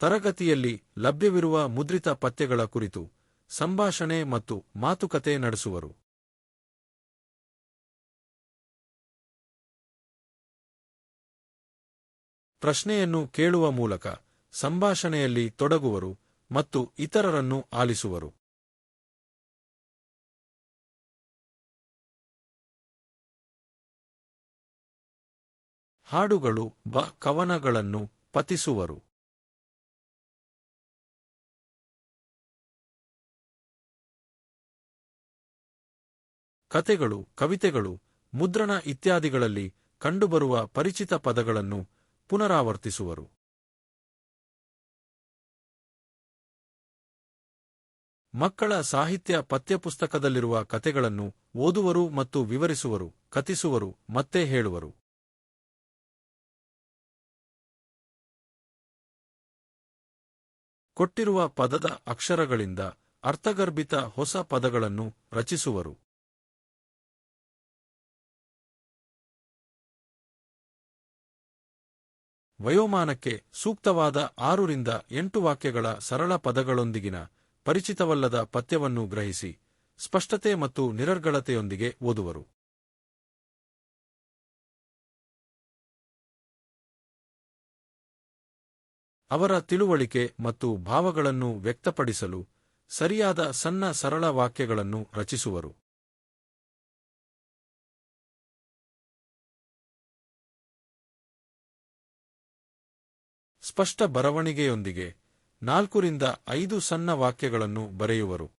ತರಗತಿಯಲ್ಲಿ ಲಭ್ಯವಿರುವ ಮುದ್ರಿತ ಪಠ್ಯಗಳ ಕುರಿತು ಸಂಭಾಷಣೆ ಮತ್ತು ಮಾತುಕತೆ ನಡೆಸುವರು. ಪ್ರಶ್ನೆಯನ್ನು ಕೇಳುವ ಮೂಲಕ ಸಂಭಾಷಣೆಯಲ್ಲಿ ತೊಡಗುವರು ಮತ್ತು ಇತರರನ್ನು ಆಲಿಸುವರು. ಹಾಡುಗಳು ಬ ಕವನಗಳನ್ನು ಪತಿಸುವರು ಕತೆಗಳು, ಕವಿತೆಗಳು, ಮುದ್ರಣ ಇತ್ಯಾದಿಗಳಲ್ಲಿ ಕಂಡುಬರುವ ಪರಿಚಿತ ಪದಗಳನ್ನು ಪುನರಾವರ್ತಿಸುವರು. ಮಕ್ಕಳ ಸಾಹಿತ್ಯ ಪಠ್ಯಪುಸ್ತಕದಲ್ಲಿರುವ ಕತೆಗಳನ್ನು ಓದುವರು ಮತ್ತು ವಿವರಿಸುವರು, ಕಥಿಸುವರು, ಮತ್ತೆ ಹೇಳುವರು. ಕೊಟ್ಟಿರುವ ಪದದ ಅಕ್ಷರಗಳಿಂದ ಅರ್ಥಗರ್ಭಿತ ಹೊಸ ಪದಗಳನ್ನು ರಚಿಸುವರು. ವಯೋಮಾನಕ್ಕೆ ಸೂಕ್ತವಾದ ಆರರಿಂದ ಎಂಟು ವಾಕ್ಯಗಳ ಸರಳ ಪದಗಳೊಂದಿಗಿನ ಪರಿಚಿತವಲ್ಲದ ಪಥ್ಯವನ್ನು ಗ್ರಹಿಸಿ ಸ್ಪಷ್ಟತೆ ಮತ್ತು ನಿರರ್ಗಳತೆಯೊಂದಿಗೆ ಓದುವರು. ಅವರ ತಿಳುವಳಿಕೆ ಮತ್ತು ಭಾವಗಳನ್ನು ವ್ಯಕ್ತಪಡಿಸಲು ಸರಿಯಾದ ಸಣ್ಣ ಸರಳ ವಾಕ್ಯಗಳನ್ನು ರಚಿಸುವರು. ಸ್ಪಷ್ಟ ಬರವಣಿಗೆಯೊಂದಿಗೆ ನಾಲ್ಕರಿಂದ ಐದು ಸಣ್ಣ ವಾಕ್ಯಗಳನ್ನು ಬರೆಯುವರು.